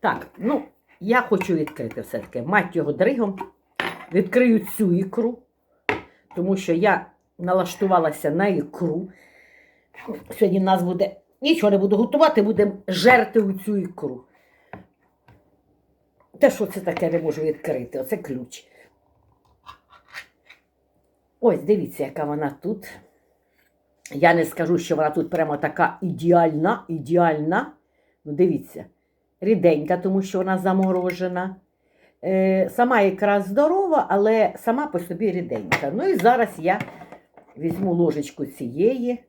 Так, ну, я хочу відкрити все-таки. Мать його дригом. Відкрию цю ікру, тому що я налаштувалася на ікру. Сьогодні нас буде нічого не буду готувати, будемо жерти у цю ікру. Те, що це таке не можу відкрити, оце ключ. Ось, дивіться, яка вона тут. Я не скажу, що вона тут прямо така ідеальна, ідеальна. Ну, дивіться, ріденька, тому що вона заморожена. Е, сама ікра здорова, але сама по собі ріденька. Ну і зараз я візьму ложечку цієї.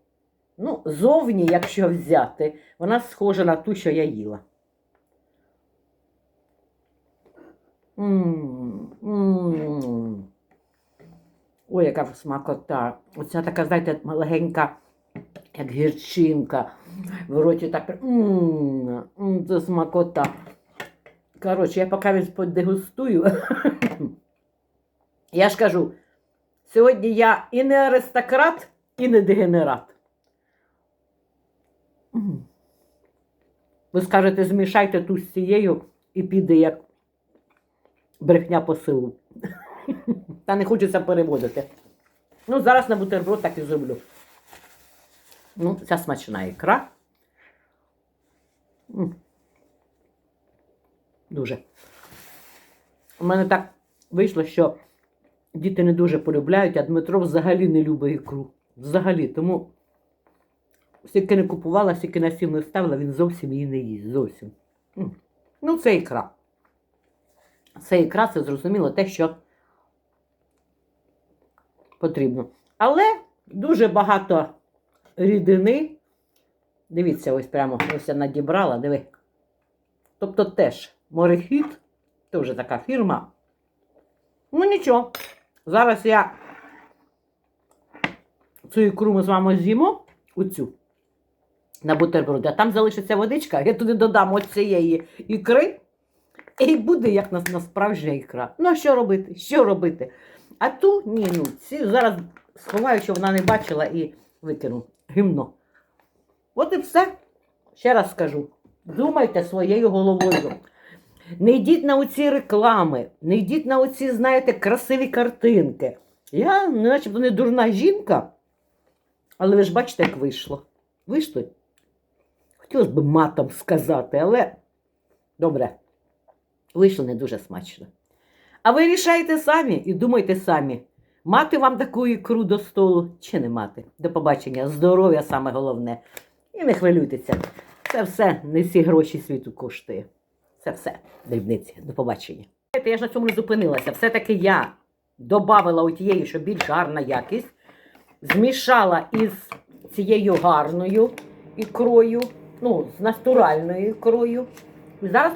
Ну, зовні, якщо взяти, вона схожа на ту, що я їла. М, м. Ой, яка смакота. Оця така, знаєте, легенька, як гірчинка. В роті так. м, м, Це смакота. Коротше, я поки подегустую. Я ж кажу, сьогодні я і не аристократ, і не дегенерат. Ви скажете, змішайте ту з цією і піде як брехня по силу. Та не хочеться переводити. Ну, зараз на бутерброд так і зроблю. Ну, ця смачна ікра. Дуже. У мене так вийшло, що діти не дуже полюбляють, а Дмитро взагалі не любить ікру. Взагалі. Тому скільки не купувала, скільки на стіл не ставила, він зовсім її не їсть. Зовсім. Ну, це ікра. Це ікра, це зрозуміло те, що потрібно. Але дуже багато рідини. Дивіться, ось прямо ось я надібрала, диви. Тобто теж морехід, теж така фірма. Ну нічого. Зараз я цю ікру ми з вами з'їмо, оцю, на бутерброді, а там залишиться водичка, я туди додам от цієї ікри. І буде як на, на справжня ікра. Ну, а що робити? Що робити? А ту ні, ну, ці зараз сховаю, щоб вона не бачила і викину гімно. От і все. Ще раз скажу: думайте своєю головою. Не йдіть на оці реклами, не йдіть на оці, знаєте, красиві картинки. Я, ну, начебто, не дурна жінка, але ви ж бачите, як вийшло. Вийшло? Хотілося б матом сказати, але добре. Вийшло не дуже смачно. А ви рішайте самі і думайте самі, мати вам таку ікру до столу чи не мати. До побачення, здоров'я саме головне. І не хвилюйтеся. Це все не всі гроші світу коштує. Це все, дрібниці. До побачення. Я ж на цьому не зупинилася. Все-таки я додавала у тієї, що більш гарна якість, змішала із цією гарною ікрою, ну, з натуральною ікрою. І зараз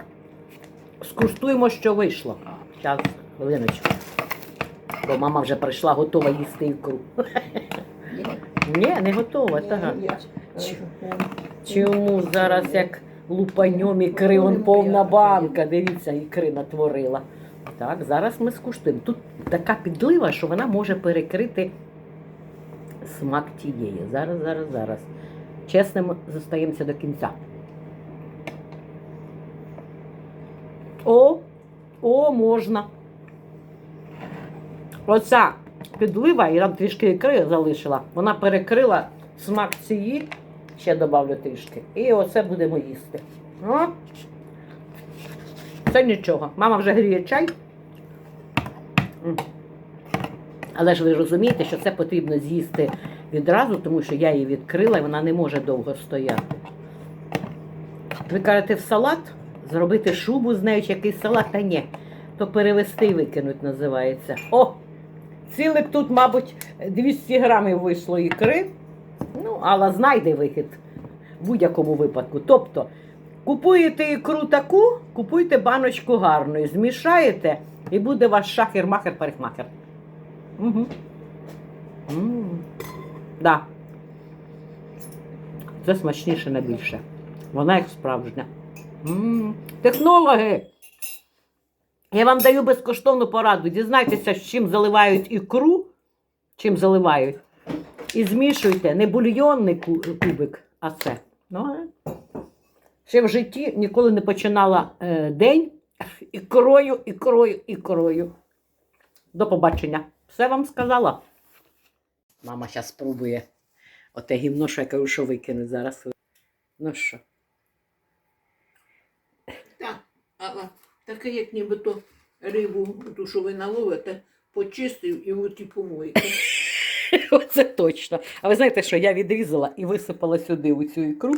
скуштуємо, що вийшло. Зараз, хвилиночку. Бо мама вже прийшла готова їсти ікру. Ні, не готова, так. Чому зараз як лупаньом ікри, он повна банка, дивіться, ікри натворила. Так, зараз ми скуштуємо. Тут така підлива, що вона може перекрити смак тієї. Зараз, зараз, зараз. Чесним зостаємося до кінця. О, о, можна. Оця підлива, і там трішки ікри залишила, вона перекрила смак цієї, ще додавлю трішки. І оце будемо їсти. О, це нічого. Мама вже гріє чай. Але ж ви розумієте, що це потрібно з'їсти відразу, тому що я її відкрила і вона не може довго стояти. Ви кажете, в салат? Зробити шубу з нею чи якийсь салат, та ні. То перевести і викинуть називається. О! Цілик тут, мабуть, 200 грамів вийшло ікри. Ну, але знайде вихід в будь-якому випадку. Тобто, купуєте ікру таку, купуйте баночку гарної, змішаєте, і буде ваш шахер-махер парикмахер Угу. м Да. Це смачніше не більше. Вона як справжня. М, Технологи! Я вам даю безкоштовну пораду. Дізнайтеся, з чим заливають ікру, чим заливають. І змішуйте не бульйонний кубик, а це. Ну. Ще в житті ніколи не починала е, день ікрою, ікрою, ікрою. До побачення. Все вам сказала. Мама зараз спробує оте гімно, що я кажу, що викине зараз. Ну що? Так, але таке, як нібито рибу, ту, що ви наловите, почистив і от і помойте. Оце точно. А ви знаєте, що я відрізала і висипала сюди у цю ікру.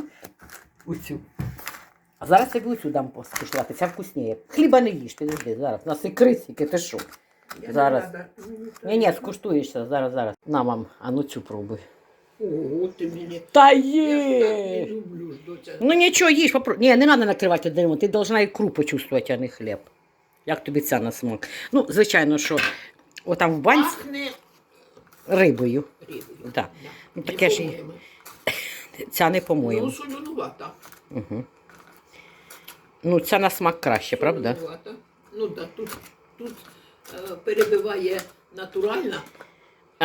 У цю. А зараз я буду дам скуштувати, ця вкусніє. Хліба не їж, підожди, зараз. У нас ікри стільки, ти що? Зараз. рада. Ну, то- Ні, ні, скуштуєшся, зараз, зараз. На, мам, а ну цю пробуй. Ого, ти мені. Та Я так не є! люблю ж до цього. Ну нічого, їж, попробуй. Ні, не треба накривати деревом, ти повинна ікру почувствувати, а не хліб. Як тобі ця на смак? Ну, звичайно, що отам в банці Пахне рибою. рибою. Так. Ну, Не таке ж і- по-моєму. Ця не по-моєму. Ну. Угу. Ну, ця на смак краще, правда? Солонувата. Ну так, тут, тут е, перебиває натуральна.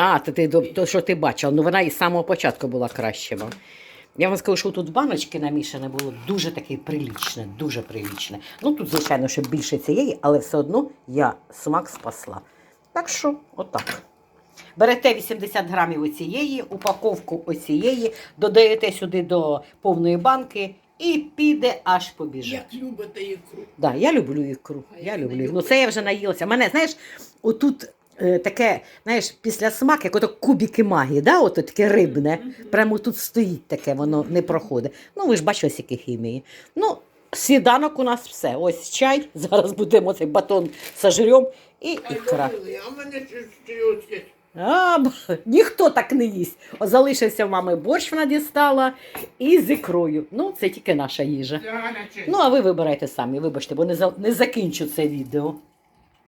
А, то, ти, то, що ти бачила, ну вона і з самого початку була краще. Я вам скажу, що тут баночки намішане було дуже таке прилічне, дуже прилічне. Ну тут, звичайно, ще більше цієї, але все одно я смак спасла. Так що, отак. Берете 80 грамів оцієї, упаковку оцієї, додаєте сюди до повної банки і піде аж побіже. Як любите ікру. Да, я люблю ікру. А Я люблю. люблю. Ну це я вже наїлася. Мене, знаєш, отут таке, знаєш, після смак, як ото кубики магії, да? ото таке рибне. Прямо тут стоїть таке, воно не проходить. Ну, ви ж бачили, скільки хімії. Ну, сніданок у нас все. Ось чай. Зараз будемо цей батон сожрем і ікра. А ніхто так не їсть. О, залишився в мами борщ, вона дістала, і з ікрою. Ну, це тільки наша їжа. Ну, а ви вибирайте самі, вибачте, бо не, за, не закінчу це відео.